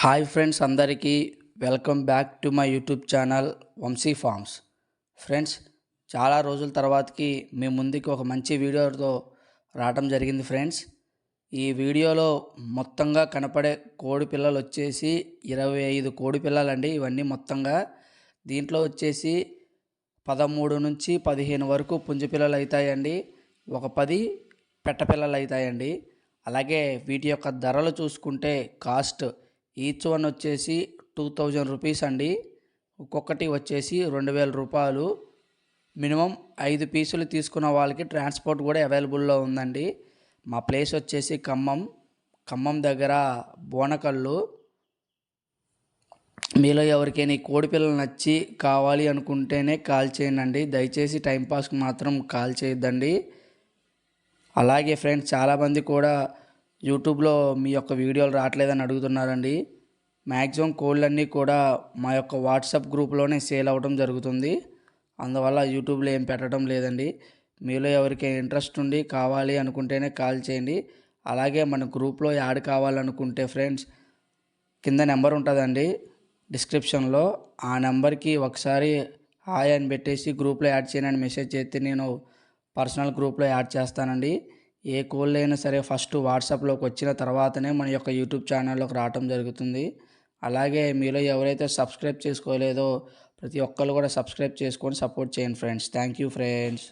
Hi friends అందరికీ welcome back to my YouTube channel Vamsi farms. Friends చాలా రోజుల తర్వాతకి మీ ముందుకి ఒక మంచి వీడియోతో రావడం జరిగింది ఫ్రెండ్స్. ఈ వీడియోలో మొత్తంగా కనపడే కోడి పిల్లలు వచ్చేసి ఇరవై ఐదు కోడి పిల్లలండి. ఇవన్నీ మొత్తంగా దీంట్లో వచ్చేసి పదమూడు నుంచి పదిహేను వరకు పుంజు పిల్లలు అవుతాయండి. ఒక పది పెట్ట పిల్లలు అవుతాయండి. అలాగే వీటి యొక్క ధరలు చూసుకుంటే కాస్ట్ ఈచ్ వన్ వచ్చేసి టూ థౌజండ్ రూపీస్ అండి. ఒక్కొక్కటి వచ్చేసి రెండు వేల రూపాయలు. మినిమం ఐదు పీసులు తీసుకున్న వాళ్ళకి ట్రాన్స్పోర్ట్ కూడా అవైలబుల్లో ఉందండి. మా ప్లేస్ వచ్చేసి ఖమ్మం. ఖమ్మం దగ్గర బోనకల్లు. మీలో ఎవరికైనా ఈ కోడి పిల్లలు నచ్చి కావాలి అనుకుంటేనే కాల్ చేయండి దయచేసి టైంపాస్కి మాత్రం కాల్ చేయొద్దండి. అలాగే ఫ్రెండ్స్ చాలామంది కూడా యూట్యూబ్లో మీ యొక్క వీడియోలు రావట్లేదని అడుగుతున్నారండి. మ్యాక్సిమం కోళ్ళన్నీ కూడా మా యొక్క వాట్సాప్ గ్రూప్లోనే సేల్ అవ్వడం జరుగుతుంది. అందువల్ల యూట్యూబ్లో ఏం పెట్టడం లేదండి. మీలో ఎవరికి ఇంట్రెస్ట్ ఉండి కావాలి అనుకుంటేనే కాల్ చేయండి. అలాగే మన గ్రూప్లో యాడ్ కావాలనుకుంటే ఫ్రెండ్స్ కింద నెంబర్ ఉంటుందండి డిస్క్రిప్షన్లో. ఆ నెంబర్కి ఒకసారి హాయ్ అని పెట్టేసి గ్రూప్లో యాడ్ చేయనని మెసేజ్ చేస్తే నేను పర్సనల్ గ్రూప్లో యాడ్ చేస్తానండి. ఏ కోళ్ళు అయినా సరే ఫస్ట్ వాట్సాప్లోకి వచ్చిన తర్వాతనే మన యొక్క యూట్యూబ్ ఛానల్లోకి రావటం జరుగుతుంది. అలాగే మీలో ఎవరైతే సబ్స్క్రైబ్ చేసుకోలేదో ప్రతి ఒక్కరు కూడా సబ్స్క్రైబ్ చేసుకొని సపోర్ట్ చేయండి ఫ్రెండ్స్. Thank you friends.